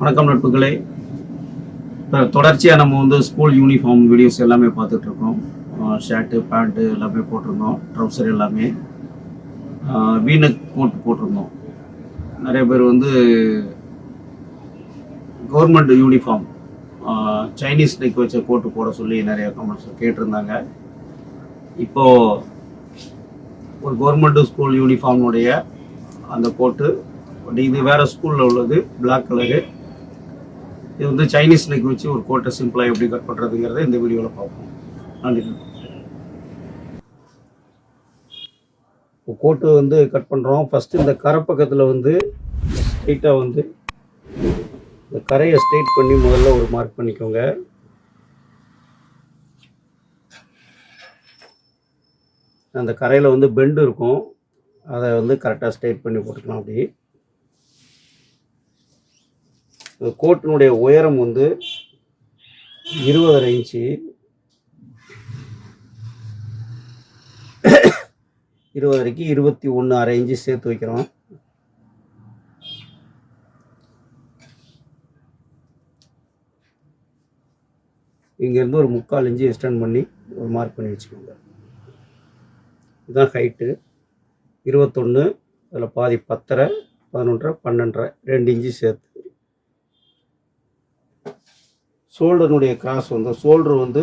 வணக்கம் நட்புகளே. இப்போ தொடர்ச்சியாக நம்ம வந்து ஸ்கூல் யூனிஃபார்ம் வீடியோஸ் எல்லாமே பார்த்துட்டு இருக்கோம். ஷர்ட்டு பேண்ட்டு எல்லாமே போட்டிருந்தோம். ட்ரௌசர் எல்லாமே. வீனக் கோட் போட்டிருந்தோம். நிறைய பேர் வந்து கவர்மெண்ட் யூனிஃபார்ம் சைனீஸ் நெக் வச்ச கோட்டு போட சொல்லி நிறைய கமெண்ட்ஸ் கேட்டிருந்தாங்க. இப்போது ஒரு கவர்மெண்ட் ஸ்கூல் யூனிஃபார்முடைய அந்த கோட்டு இது வேறு ஸ்கூலில் உள்ளது பிளாக் கலரு இது வந்து சைனீஸ் நெக் வச்சு ஒரு கோட்டை சிம்பிளாக எப்படி கட் பண்ணுறதுங்கிறத இந்த வீடியோவில் பார்ப்போம். நன்றி. இப்போ கோட்டு வந்து கட் பண்ணுறோம் ஃபஸ்ட்டு இந்த கரை பக்கத்தில் வந்து ஸ்ட்ரைட்டாக வந்து இந்த கரையை ஸ்ட்ரைட் பண்ணி முதல்ல ஒரு மார்க் பண்ணிக்கோங்க. அந்த கரையில் வந்து பெண்டு இருக்கும். அதை வந்து கரெக்டாக ஸ்ட்ரைட் பண்ணி போட்டுக்கலாம் அப்படி இந்த கோட்டினுடைய உயரம் வந்து இருபதரை இன்ச்சு. இருபதரைக்கு இருபத்தி ஒன்று அரை இன்ச்சு சேர்த்து வைக்கிறோம். இங்கேருந்து ஒரு முக்கால் இன்ச்சு எக்ஸ்டெண்ட் பண்ணி ஒரு மார்க் பண்ணி வச்சுக்கோங்க. இதுதான் ஹைட்டு இருபத்தொன்று அதில் பாதி பத்தரை பதினொன்றரை பன்னெண்டரை ரெண்டு இன்ச்சு சேர்த்து. ஷோல்டருடைய கிராஸ் வந்து ஷோல்டர் வந்து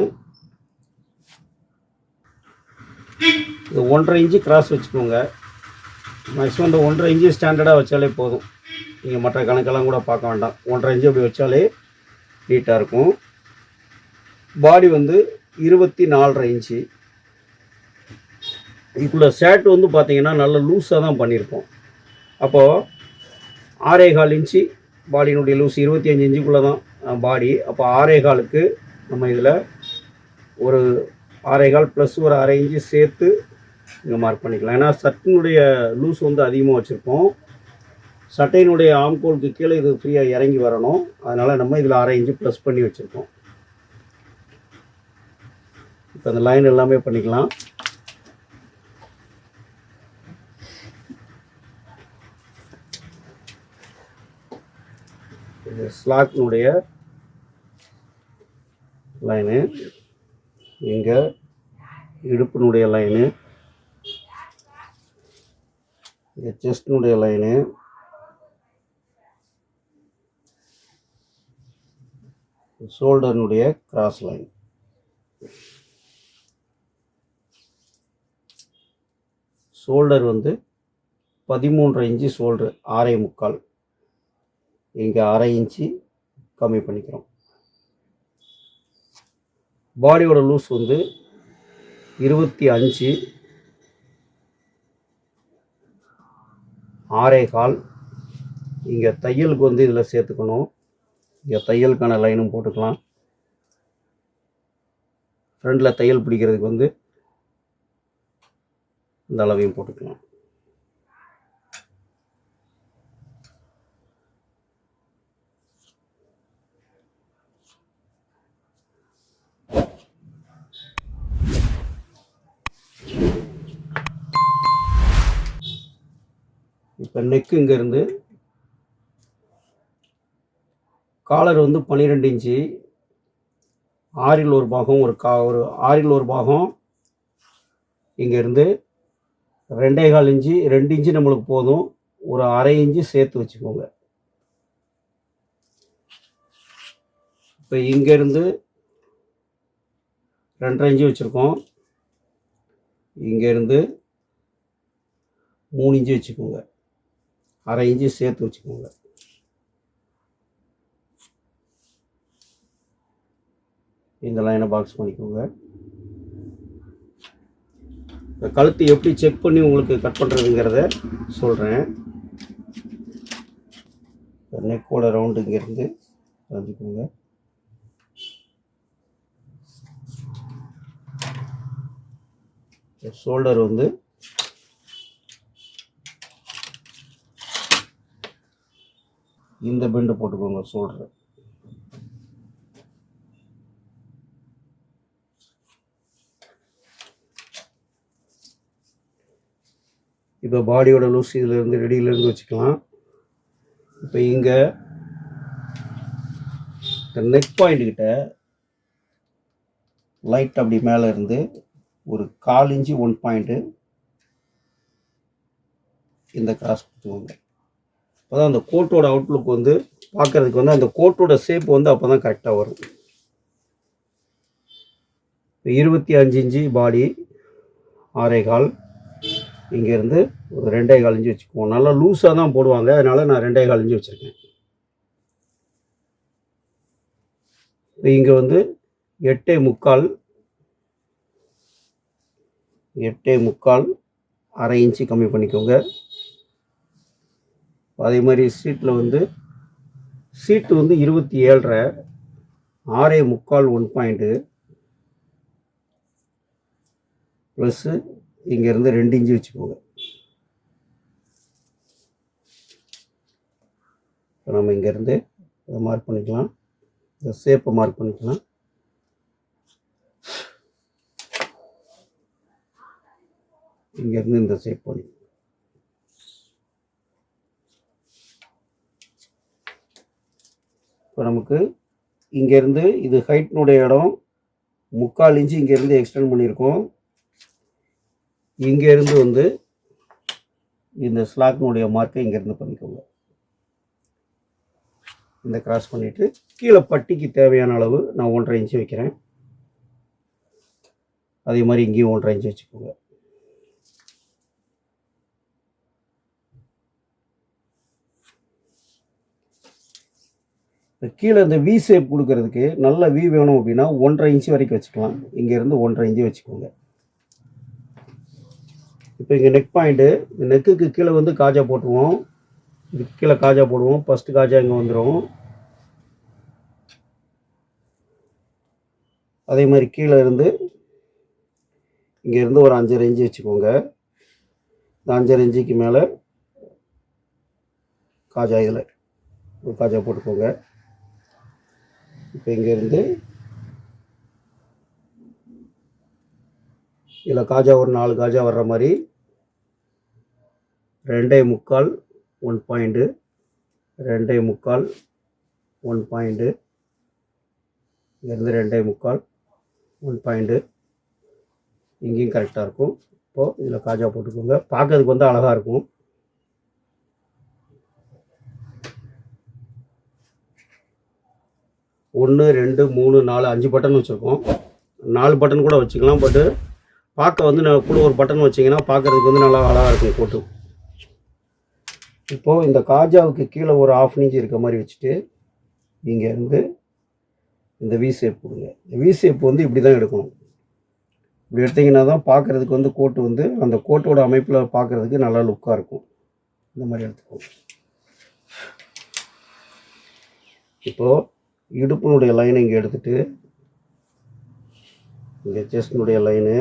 இது ஒன்றரை இன்ச்சு கிராஸ் வச்சுக்கோங்க. மேக்ஸிமம் இந்த ஒன்றரை இன்ச்சு ஸ்டாண்டர்டாக வச்சாலே போதும். நீங்கள் மற்ற கணக்கெல்லாம் கூட பார்க்க வேண்டாம். ஒன்றரை இன்ச்சு அப்படி வச்சாலே நீட்டாக இருக்கும். பாடி வந்து இருபத்தி நாலரை இன்ச்சு. இதுக்குள்ள ஷர்ட் வந்து பார்த்தீங்கன்னா நல்ல லூஸாக தான் பண்ணியிருப்போம் அப்போது ஆறே கால் இன்ச்சு பாடியினுடைய லூஸ் இருபத்தி அஞ்சு இன்ச்சுக்குள்ளே தான் பாடி அப்போ ஆறே காலுக்கு நம்ம இதில் ஒரு ஆறே கால் ப்ளஸ் ஒரு அரை இன்ச்சு சேர்த்து இங்கே மார்க் பண்ணிக்கலாம். ஏன்னா சட்டினுடைய லூஸ் வந்து அதிகமாக வச்சுருப்போம். சட்டையினுடைய ஆம்கோலுக்கு கீழே இது ஃப்ரீயாக இறங்கி வரணும். அதனால் நம்ம இதில் அரை இன்ச்சு ப்ளஸ் பண்ணி வச்சுருக்கோம். இப்போ அந்த லைன் எல்லாமே பண்ணிக்கலாம். இது ஸ்லாக்னுடைய லைனு இங்கே இடுப்பினுடைய லைனு இங்கே செஸ்டினுடைய லைனு ஷோல்டர்னுடைய கிராஸ் லைன் ஷோல்டர் வந்து பதிமூன்றரை இன்ச்சு ஷோல்டர் ஆறே முக்கால். இங்கே அரை இன்ச்சு கம்மி பண்ணிக்கிறோம். பாடியோட லூஸ் வந்து இருபத்தி அஞ்சு ஆறே கால். இங்கே தையலுக்கு வந்து இதில் சேர்த்துக்கணும். இங்கே தையலுக்கான லைனும் போட்டுக்கலாம். ஃப்ரண்டில் தையல் பிடிக்கிறதுக்கு வந்து இந்த அளவையும் போட்டுக்கலாம். இப்போ நெக்கு இங்கேருந்து காலர் வந்து பன்னிரெண்டு இன்ச்சு ஆறில் ஒரு பாகம் ஒரு கா ஒரு ஆறில் ஒரு பாகம். இங்கேருந்து ரெண்டே கால் இன்ச்சு ரெண்டு இன்ச்சு நம்மளுக்கு போதும். ஒரு அரை இன்ச்சு சேர்த்து வச்சுக்கோங்க. இப்போ இங்கேருந்து ரெண்டரை இன்ச்சு வச்சுருக்கோம். இங்கேருந்து மூணு இன்ச்சு வச்சுக்கோங்க. அரை இன்ச்சு சேர்த்து வச்சுக்கோங்க. இந்த லைனை பாக்ஸ் பண்ணிக்கோங்க. இந்த கழுத்து எப்படி செக் பண்ணி உங்களுக்கு கட் பண்ணுறதுங்கிறத சொல்கிறேன் நெக்கோட ரவுண்டு இங்கேருந்து வச்சுக்கோங்க ஷோல்டர் வந்து இந்த பெண்டு போட்டுக்கோங்க ஷோல்டர் இப்போ பாடியோட லூஸ் இதிலேருந்து ரெடியிலேருந்து வச்சுக்கலாம். இப்போ இங்கே இந்த நெக் பாயிண்ட் லைட் அப்படி மேலே இருந்து ஒரு கால் இன்ச்சு ஒன் பாயிண்ட்டு இந்த கிராஸ் கொடுத்துக்கோங்க. அப்போ தான் அந்த கோட்டோட அவுட்லுக் வந்து பார்க்கறதுக்கு வந்து அந்த கோட்டோட ஷேப் வந்து அப்போ தான் கரெக்டாக வரும். இருபத்தி அஞ்சு இஞ்சி பாடி ஆறே கால் இங்கேருந்து ஒரு ரெண்டே கால் இஞ்சி வச்சுக்குவோம். நல்லா லூஸாக தான் போடுவாங்க. அதனால் நான் ரெண்டே கால் இஞ்சி வச்சுருக்கேன். இங்கே வந்து எட்டே முக்கால் எட்டே முக்கால் அரை இன்ச்சு கம்மி பண்ணிக்கோங்க. அதே மாதிரி சீட்டில் வந்து சீட்டு வந்து இருபத்தி ஏழரை ஆறே முக்கால் ஒன் பாயிண்ட்டு ப்ளஸ்ஸு இங்கேருந்து ரெண்டு இன்ச்சு வச்சுக்கோங்க. இப்போ நம்ம இங்கேருந்து இதை மார்க் பண்ணிக்கலாம். இந்த ஷேப்பை மார்க் பண்ணிக்கலாம். இங்கேருந்து இந்த ஷேப் பண்ணிக்கலாம் இப்போ நமக்கு இங்கேருந்து இது ஹைட்னுடைய இடம். முக்கால் இன்ச்சு இங்கேருந்து எக்ஸ்டெண்ட் பண்ணியிருக்கோம். இங்கேருந்து வந்து இந்த ஸ்லாக்னுடைய மார்க்கை இங்கேருந்து பண்ணிக்கோங்க. இந்த கிராஸ் பண்ணிவிட்டு கீழே பட்டிக்கு தேவையான அளவு நான் ஒன்றரை இன்ச்சு வைக்கிறேன். அதே மாதிரி இங்கேயும் ஒன்றரை இன்ச்சு வச்சுக்கோங்க இந்த கீழே இந்த வி ஷேப் கொடுக்கறதுக்கு நல்ல வி வேணும் அப்படின்னா ஒன்றரை இன்ச்சு வரைக்கும் வச்சுக்கலாம். இங்கேருந்து ஒன்றரை இன்ச்சு வச்சுக்கோங்க. இப்போ இங்கே நெக் பாயிண்ட்டு இந்த நெக்குக்கு கீழே வந்து காஜா போட்டுருவோம். இதுக்கு கீழே காஜா போடுவோம். ஃபஸ்ட்டு காஜா இங்கே வந்துடும் அதே மாதிரி கீழே இருந்து இங்கேருந்து ஒரு அஞ்சரை இன்ச்சு வச்சுக்கோங்க. இந்த அஞ்சரை இன்ச்சுக்கு மேலே காஜா இதில் ஒரு காஜா போட்டுக்கோங்க. இப்போ இங்கேருந்து இதில் காஜா ஒரு நாலு காஜா வர்ற மாதிரி ரெண்டே முக்கால் ஒன் பாயிண்ட்டு ரெண்டே முக்கால் ஒன் பாயிண்ட்டு இங்கேருந்து ரெண்டே முக்கால் ஒன் பாயிண்ட்டு இங்கேயும் கரெக்டாக இருக்கும். இப்போது இதில் காஜா போட்டுக்கோங்க. பார்க்கறதுக்கு வந்து அழகாக இருக்கும். ஒன்று ரெண்டு மூணு நாலு அஞ்சு பட்டன் வச்சுருக்கோம். நாலு பட்டன் கூட வச்சுக்கலாம் பட்டு பார்க்க வந்து நான் கூட ஒரு பட்டன் வச்சிங்கன்னா பார்க்கறதுக்கு வந்து நல்லா அழகாக இருக்கும் கோட்டு. இப்போது இந்த காஜாவுக்கு கீழே ஒரு ஆஃப் இன்ச் இருக்க மாதிரி வச்சுட்டு இங்கேருந்து இந்த வி ஷேப் கொடுங்க. இந்த வி ஷேப் வந்து இப்படி தான் எடுக்கணும். இப்படி எடுத்திங்கன்னா தான் பார்க்குறதுக்கு வந்து கோட்டு வந்து அந்த கோட்டோட அமைப்பில் பார்க்குறதுக்கு நல்லா லுக்காக இருக்கும். இந்த மாதிரி எடுத்துக்கோங்க. இப்போது இடுப்பினுடைய லைனை இங்கே எடுத்துகிட்டு இங்கே செஸ்டினுடைய லைனு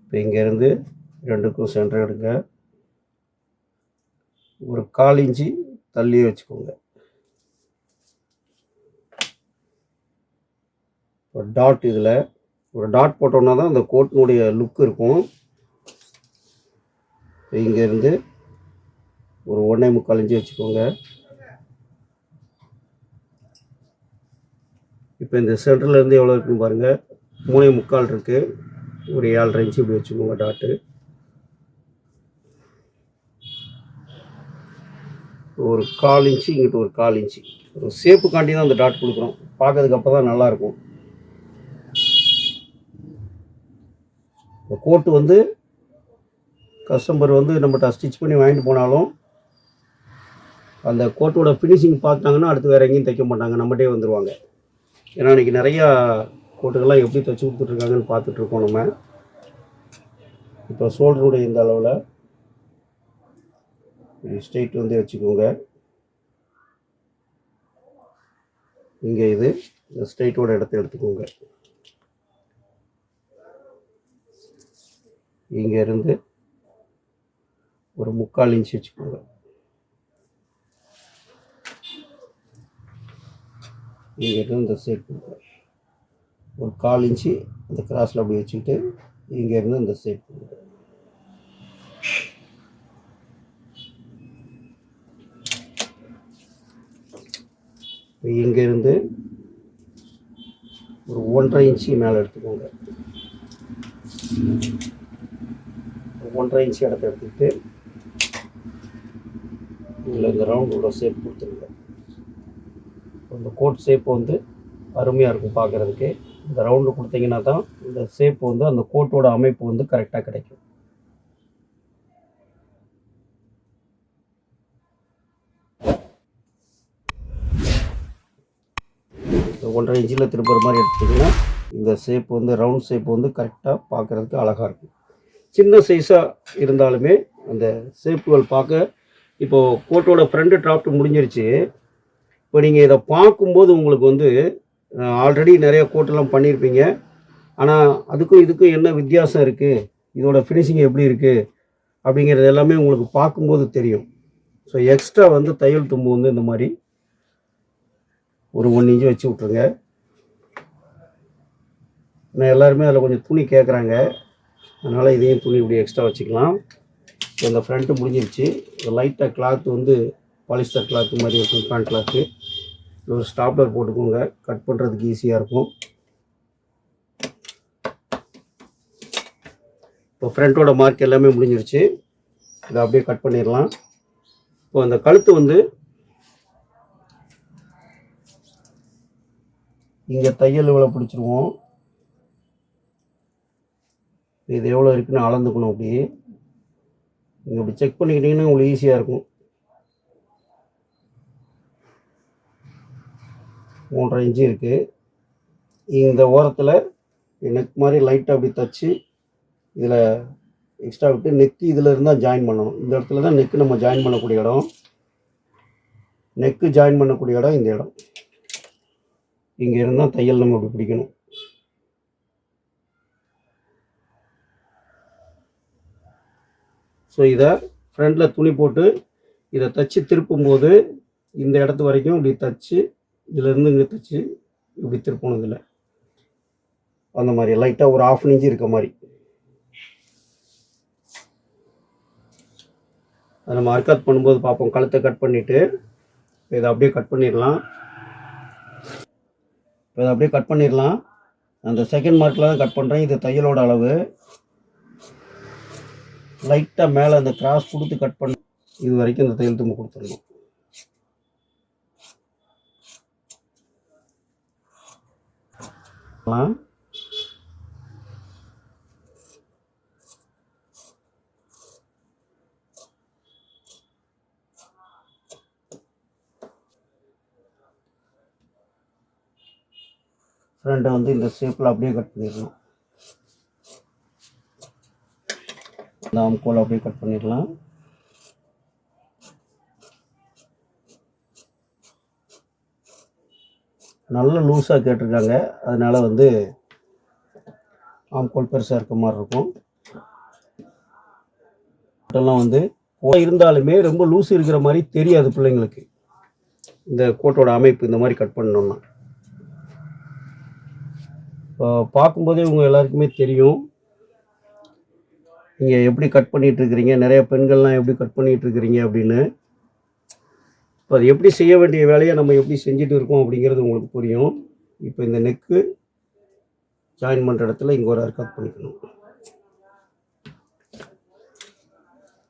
இப்போ இங்கேருந்து ரெண்டுக்கும் சென்டர் எடுங்க. ஒரு கால் இஞ்சி தள்ளி வச்சுக்கோங்க. ஒரு டாட் இதில் ஒரு டாட் போட்டோம்னா தான் அந்த கோட்டினுடைய லுக் இருக்கும். இங்கேருந்து ஒரு ஒன்றே முக்கால் இஞ்சி வச்சுக்கோங்க. இப்போ இந்த சென்டர்லேருந்து எவ்வளோ இருக்குன்னு பாருங்கள் மூணே முக்கால் இருக்குது ஒரு ஏழரை இன்ச்சு இப்படி வச்சுக்கோங்க டாட்டு. ஒரு கால் இன்ச்சு இங்கிட்ட ஒரு கால் இன்ச்சு. ஒரு சேப்புக்காண்டி தான் அந்த டாட் கொடுக்குறோம். பார்க்கறதுக்கு அப்போ தான் நல்லாயிருக்கும். இந்த கோட்டு வந்து கஸ்டமர் வந்து நம்மகிட்ட ஸ்டிச் பண்ணி வாங்கிட்டு போனாலும் அந்த கோட்டோட ஃபினிஷிங் பார்த்தாங்கன்னா அடுத்து வேறு எங்கேயும் தைக்க மாட்டாங்க. நம்மகிட்டே வந்துடுவாங்க ஏன்னா இன்றைக்கி நிறையா கோட்டுகள்லாம் எப்படி தைச்சி கொடுத்துட்ருக்காங்கன்னு பார்த்துட்ருக்கோம் நம்ம. இப்போ ஷோல்டருடைய இந்த அளவில். ஸ்ட்ரெயிட் வந்து வச்சுக்கோங்க. இங்கே இது ஸ்ட்ரெயிட்டோட இடத்த எடுத்துக்கோங்க. இங்கே இருந்து ஒரு முக்கால் இன்ச் வச்சுக்கோங்க. இங்கேருந்து இந்த சைடு கொடுக்குறேன் ஒரு கால் இன்ச்சு இந்த கிராஸில் அப்படி வச்சுக்கிட்டு இங்கே இருந்து இந்த சைடு கொடுக்குறேன் இப்போ இங்கேருந்து ஒரு ஒன்றரை இன்ச்சு மேலே எடுத்துக்கோங்க. ஒன்றரை இன்ச்சு இடத்த எடுத்துக்கிட்டு இதில் இந்த ரவுண்டோட சேப் கொடுத்துருங்க. இந்த கோட் ஷேப் வந்து அருமையாக இருக்கும் பார்க்குறதுக்கு. இந்த ரவுண்டு கொடுத்தீங்கன்னா தான் இந்த ஷேப் வந்து அந்த கோட்டோட அமைப்பு வந்து கரெக்டாக கிடைக்கும். ஒன்றரை இன்ச்சில் திருப்புற மாதிரி எடுத்துட்டிங்கன்னா இந்த ஷேப் வந்து ரவுண்ட் ஷேப் வந்து கரெக்டாக பார்க்குறதுக்கு அழகாக இருக்கும். சின்ன சைஸாக இருந்தாலுமே அந்த ஷேப்புகள் பார்க்க இப்போது கோட்டோட ஃப்ரண்ட் டிராஃப்ட் முடிஞ்சிருச்சு. இப்போ நீங்கள் இதை பார்க்கும்போது உங்களுக்கு வந்து ஆல்ரெடி நிறைய கோட்டெல்லாம் பண்ணியிருப்பீங்க. ஆனால் அதுக்கும் இதுக்கும் என்ன வித்தியாசம் இருக்குது இதோட ஃபினிஷிங் எப்படி இருக்குது அப்படிங்கிறது எல்லாமே உங்களுக்கு பார்க்கும்போது தெரியும். ஸோ எக்ஸ்ட்ரா வந்து தையல் தும்பு வந்து இந்த மாதிரி ஒரு ஒன் இன்ச்சு வச்சு விட்ருங்க நான் எல்லாருமே அதில் கொஞ்சம் துணி கேட்குறாங்க அதனால் இதையும் துணி இப்படி எக்ஸ்ட்ரா வச்சுக்கலாம். இந்த ஃப்ரண்ட்டு முடிஞ்சிருச்சு. லைட்டாக கிளாத் வந்து பாலிஸ்டர் கிளாத் மாதிரி இருக்கும் பேண்ட் கிளாத்து ஒரு ஸ்டாப்லர் போட்டுக்கோங்க. கட் பண்ணுறதுக்கு ஈஸியாக இருக்கும். இப்போ ஃப்ரண்ட்டோட மார்க் எல்லாமே முடிஞ்சிருச்சு. இதை அப்படியே கட் பண்ணிடலாம். இப்போ அந்த கழுத்து வந்து இங்கே தையல் இவ்வளோ பிடிச்சிருவோம். இது எவ்வளோ இருக்குன்னு அளந்துக்கணும் அப்படி நீங்கள் இப்படி செக் பண்ணிக்கிட்டீங்கன்னா உங்களுக்கு ஈஸியாக இருக்கும். மூன்றரை இன்ச்சு இருக்குது இந்த ஓரத்தில் நெக் மாதிரி லைட்டாக அப்படி தச்சு இதில் எக்ஸ்ட்ரா விட்டு நெக்கு இதில் இருந்தால் ஜாயின் பண்ணணும். இந்த இடத்துல தான் நெக்கு நம்ம ஜாயின் பண்ணக்கூடிய இடம். நெக்கு ஜாயின் பண்ணக்கூடிய இடம் இந்த இடம். இங்கே இருந்தால் தையல் நம்ம இப்படி பிடிக்கணும். ஸோ இதை ஃப்ரண்டில் துணி போட்டு இதை தச்சு திருப்பும்போது இந்த இடத்து வரைக்கும் இப்படி தச்சு இதிலேருந்து இங்கே தைச்சி இப்படி திருப்பணும் இதில் அந்த மாதிரி லைட்டாக ஒரு ஆஃப் இன்ச்சு இருக்க மாதிரி. அதை நம்ம அர்க்காத் பண்ணும்போது பார்ப்போம். கழுத்தை கட் பண்ணிவிட்டு இதை அப்படியே கட் பண்ணிடலாம். இப்போ இதை அப்படியே கட் பண்ணிடலாம். அந்த செகண்ட் மார்க்கில் தான் கட் பண்ணுறேன் இது தையலோட அளவு. லைட்டாக மேலே அந்த கிராஸ் கொடுத்து கட் பண்ண இது வரைக்கும் இந்த தையல் தும்பு கொடுத்துருக்கோம் ஃப்ரண்ட்டை வந்து இந்த ஷேப்பில் அப்படியே கட் பண்ணிடலாம். இந்த ஆம்கோல் அப்படியே கட் பண்ணிடலாம். நல்ல லூஸாக கேட்டிருக்காங்க. அதனால் வந்து ஆம்கோல் பெருசாக இருக்க மாதிரி இருக்கும். கோட்டெல்லாம் வந்து கோட்டை இருந்தாலுமே ரொம்ப லூஸ் இருக்கிற மாதிரி தெரியாது பிள்ளைங்களுக்கு. இந்த கோட்டோட அமைப்பு இந்த மாதிரி கட் பண்ணணுன்னா இப்போ பார்க்கும்போதே இவங்க எல்லாருக்குமே தெரியும். நீங்கள் எப்படி கட் பண்ணிகிட்ருக்கிறீங்க நிறைய பெண்கள்லாம் எப்படி கட் பண்ணிகிட்ருக்கிறீங்க அப்படின்னு. இப்போ அது எப்படி செய்ய வேண்டிய வேலையை நம்ம எப்படி செஞ்சுட்டு இருக்கோம் அப்படிங்கிறது உங்களுக்கு புரியும். இப்போ இந்த நெக்கு ஜாயின் பண்ணுற இடத்துல இங்கே ஒரு கட் பண்ணிக்கணும்.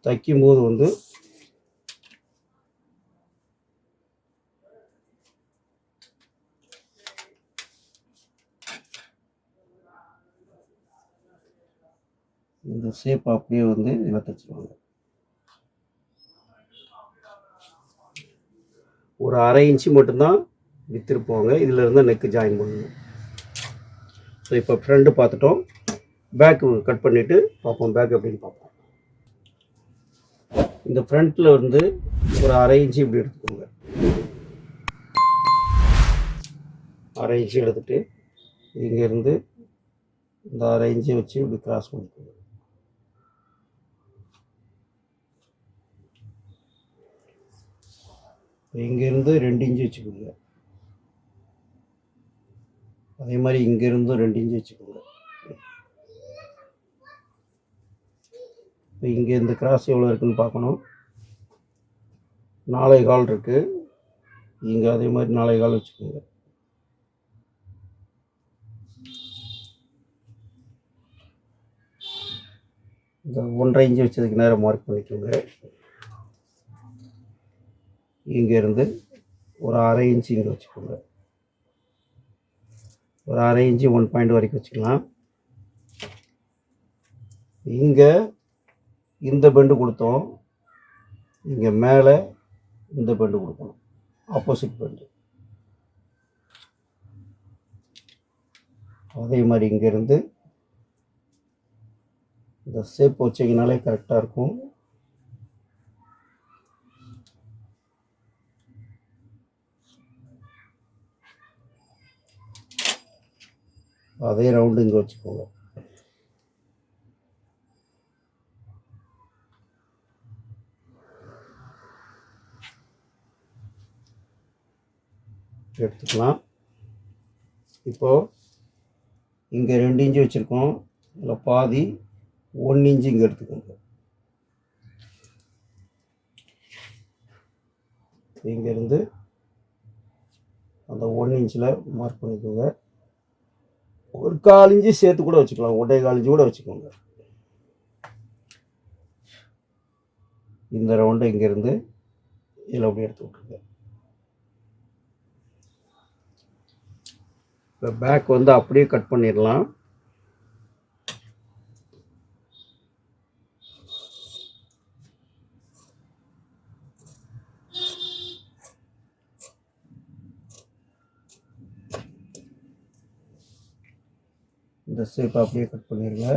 தைக்கும்போது வந்து இந்த ஷேப் அப்படியே வந்து இதில் தைச்சிருவாங்க ஒரு அரை இன்ச்சு மட்டும்தான் விற்றுருப்போங்க இதில் இருந்தால் நெக்கு ஜாயின் பண்ணணும். ஸோ இப்போ ஃப்ரண்ட்டு பார்த்துட்டோம். பேக்கு கட் பண்ணிவிட்டு பார்ப்போம். பேக் அப்படின்னு பார்ப்போம். இந்த ஃப்ரண்ட்டில் இருந்து ஒரு அரை இன்ச்சு இப்படி எடுத்துக்கோங்க. அரை இன்ச்சு எடுத்துகிட்டு இங்கேருந்து இந்த அரை இன்ச்சை வச்சு இப்படி கிராஸ் பண்ணிக்கோங்க. இங்கேருந்து ரெண்டு இன்ச்சு வச்சுக்கோங்க. அதே மாதிரி இங்கேருந்தும் ரெண்டு இன்ச்சு வச்சுக்கோங்க. இப்போ இங்கே இந்த கிராஸ் எவ்வளோ இருக்குதுன்னு பார்க்கணும். நாளை கால் இருக்குது இங்கே அதே மாதிரி நாளை கால் வச்சுக்கோங்க. இந்த ஒன்றரை இன்ச்சு வச்சதுக்கு நேரம் மார்க் பண்ணிக்கோங்க. இங்கேருந்து ஒரு அரை இன்ச்சு இங்கே வச்சுக்கோங்க. ஒரு அரை இன்ச்சு ஒன் பாயிண்ட் வரைக்கும் வச்சுக்கலாம். இங்கே இந்த பெண்டு கொடுத்தோம். இங்கே மேலே இந்த பெண்டு கொடுக்கணும். ஆப்போசிட் பெண்டு அதே மாதிரி இங்கேருந்து இந்த ஷேப் வச்சிங்கனாலே கரெக்டாக இருக்கும். அதே ரவுண்டு இங்கே வச்சுக்கோங்க. எடுத்துக்கலாம். இப்போது இங்கே ரெண்டு இன்ச்சு வச்சுருக்கோம். இதில் பாதி ஒன் இன்ச்சு இங்கே எடுத்துக்கோங்க. இங்கேருந்து அந்த ஒன் இன்ச்சில் மார்க் பண்ணிக்கோங்க. ஒரு கால் இஞ்சி சேர்த்து கூட வச்சுக்கலாம் ஒட்டை கால் இஞ்சி கூட வச்சுக்கோங்க. இந்த ரவுண்டு இங்கேருந்து இதில் அப்படியே எடுத்து விட்ருங்க இப்போ பேக் வந்து அப்படியே கட் பண்ணிடலாம் இந்த ஷேப் அப்படியே கட் பண்ணிடுங்க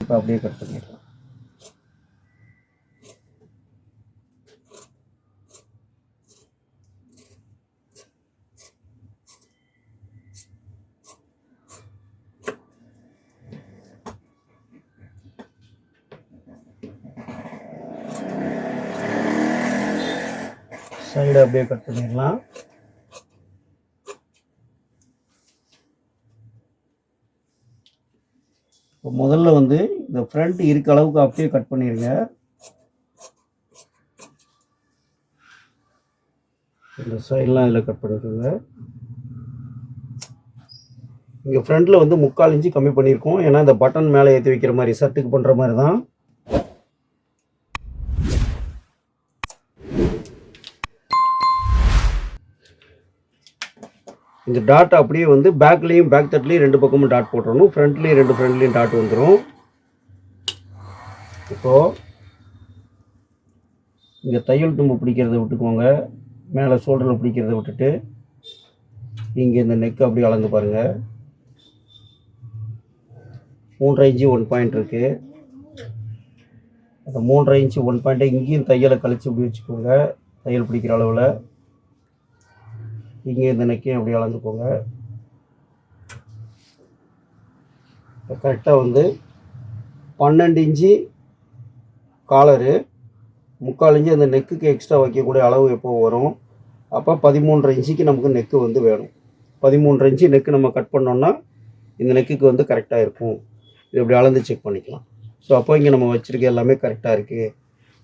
இப்போ அப்படியே கட் பண்ணிடலாம் சைடு அப்படியே கட் பண்ணிடலாம். முதல்ல வந்து இந்த ஃப்ரண்ட் இருக்க அளவுக்கு அப்படியே கட் பண்ணிடுங்க இந்த சைட்லாம் இதில் கட் பண்ணிடுங்க இங்கே ஃப்ரண்ட்டில் வந்து முக்கால் இன்ச்சு கம்மி பண்ணியிருக்கோம். ஏன்னா இந்த பட்டன் மேலே ஏற்றி வைக்கிற மாதிரி ஷர்ட்டுக்கு பண்ணுற மாதிரி தான். இந்த டாட் அப்படியே வந்து பேக்லேயும் பேக் தட்லேயும் ரெண்டு பக்கமும் டாட் போட்டுறணும். ஃப்ரண்ட்லேயும் ரெண்டு ஃப்ரண்ட்லேயும் டாட் வந்துடும் இப்போது இங்கே தையல் தும்பு பிடிக்கிறத விட்டுக்கோங்க. மேலே ஷோல்டரில் பிடிக்கிறத விட்டுட்டு இங்கே இந்த நெக் அப்படியே அளந்து பாருங்கள் மூன்றரை இன்ச்சு ஒன் பாயிண்ட் இருக்குது அந்த மூன்றரை இன்ச்சு ஒன் பாயிண்ட்டை இங்கேயும் தையலை கழித்து இப்படி வச்சுக்கோங்க. தையல் பிடிக்கிற அளவில். இங்கே இந்த நெக்கையும் அப்படி அளந்துக்கோங்க. கரெக்டாக வந்து பன்னெண்டு இன்ச்சு காலரு முக்கால் இன்ச்சு அந்த நெக்குக்கு எக்ஸ்ட்ரா வைக்கக்கூடிய அளவு எப்போ வரும்? அப்போ பதிமூன்றரை இன்ச்சுக்கு நமக்கு நெக்கு வந்து வேணும். பதிமூன்றரை இன்ச்சு நெக்கு நம்ம கட் பண்ணோன்னா இந்த நெக்குக்கு வந்து கரெக்டாக இருக்கும். இது இப்படி அளந்து செக் பண்ணிக்கலாம். ஸோ அப்போ இங்கே நம்ம வச்சுருக்க எல்லாமே கரெக்டாக இருக்குது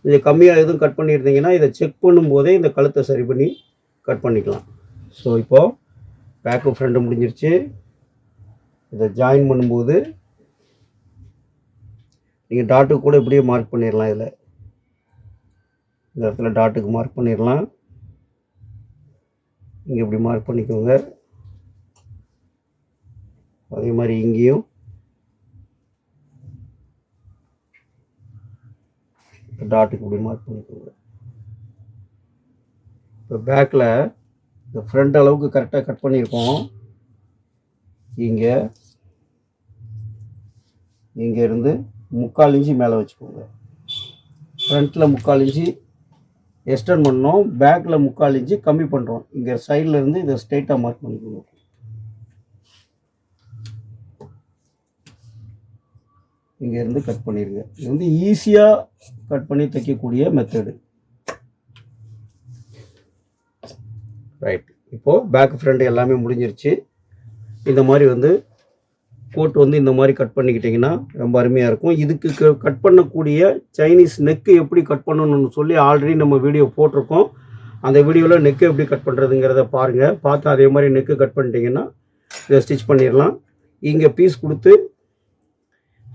இது கம்மியாக எதுவும் கட் பண்ணியிருந்தீங்கன்னா இதை செக் பண்ணும்போதே இந்த கழுத்தை சரி பண்ணி கட் பண்ணிக்கலாம். ஸோ இப்போது பேக்கு ஃப்ரண்ட்டு முடிஞ்சிருச்சு. இதை ஜாயின் பண்ணும்போது நீங்கள் டாட்டுக்கு கூட இப்படியே மார்க் பண்ணிடலாம் இதில். இந்த இடத்துல டாட்டுக்கு மார்க் பண்ணிடலாம் இங்கே இப்படி மார்க் பண்ணிக்கோங்க. அதே மாதிரி இங்கேயும். டாட்டுக்கு இப்படி மார்க் பண்ணிக்கோங்க. இப்போ பேக்கில் இந்த ஃப்ரண்ட் அளவுக்கு கரெக்டாக கட் பண்ணியிருக்கோம். இங்கே இங்கே இருந்து முக்கால் இன்ச்சு மேலே வச்சுக்கோங்க. ஃப்ரண்ட்டில் முக்கால் இன்ச்சு எக்ஸ்டெண்ட் பண்ணோம். பேக்கில் முக்கால் இன்ச்சு கம்மி பண்ணுறோம் இங்கே சைடில் இருந்து இதை ஸ்ட்ரைட்டாக மார்க் பண்ணிக்கணும் இங்கேருந்து கட் பண்ணிடுங்க இது வந்து ஈஸியாக கட் பண்ணி தைக்கக்கூடிய மெத்தடு ரைட் இப்போது பேக் ஃப்ரண்ட் எல்லாமே முடிஞ்சிருச்சு. இந்த மாதிரி வந்து கோட் வந்து இந்த மாதிரி கட் பண்ணிக்கிட்டிங்கன்னா ரொம்ப அருமையாக இருக்கும். இதுக்கு கட் பண்ணக்கூடிய சைனீஸ் நெக்கு எப்படி கட் பண்ணணும்னு சொல்லி ஆல்ரெடி நம்ம வீடியோ போட்டிருக்கோம். அந்த வீடியோவில் நெக்கு எப்படி கட் பண்ணுறதுங்கிறத பாருங்கள் பார்த்து அதே மாதிரி நெக்கு கட் பண்ணிட்டீங்கன்னா இதை ஸ்டிச் பண்ணிடலாம். இங்கே பீஸ் கொடுத்து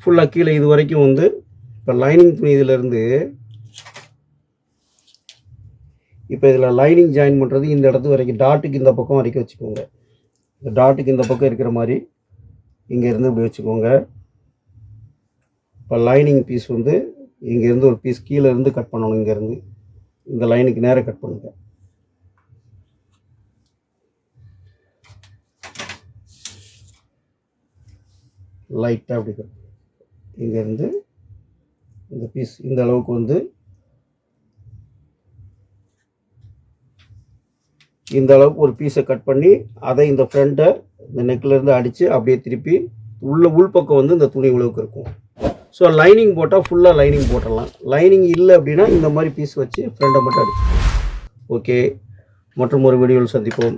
ஃபுல்லாக கீழே இது வரைக்கும் வந்து இப்போ லைனிங் துணி இதிலேருந்து இப்போ இதில் லைனிங் ஜாயின் பண்ணுறது இந்த இடத்து வரைக்கும் டாட்டுக்கு இந்த பக்கம் வரைக்கும் வச்சுக்கோங்க. இந்த டாட்டுக்கு இந்த பக்கம் இருக்கிற மாதிரி இங்கேருந்து இப்படி வச்சுக்கோங்க. இப்போ லைனிங் பீஸ் வந்து இங்கேருந்து ஒரு பீஸ் கீழே இருந்து கட் பண்ணணும் இங்கேருந்து இந்த லைனுக்கு நேராக கட் பண்ணுங்க. லைட்டாக அப்படி இங்கேருந்து இந்த பீஸ் இந்த அளவுக்கு வந்து இந்த அளவுக்கு ஒரு பீஸை கட் பண்ணி அதை இந்த ஃப்ரண்ட்டை இந்த நெக்ல இருந்து அடித்து அப்படியே திருப்பி உள்ள உள்பக்கம் வந்து இந்த துணி உழவுக்கு இருக்கும். ஸோ லைனிங் போட்டால் ஃபுல்லாக லைனிங் போட்டுடலாம். லைனிங் இல்லை அப்படின்னா இந்த மாதிரி பீஸ் வச்சு ஃப்ரெண்டை மட்டும் அடிச்சு ஓகே மற்றும் ஒரு வீடியோவில் சந்திப்போம்.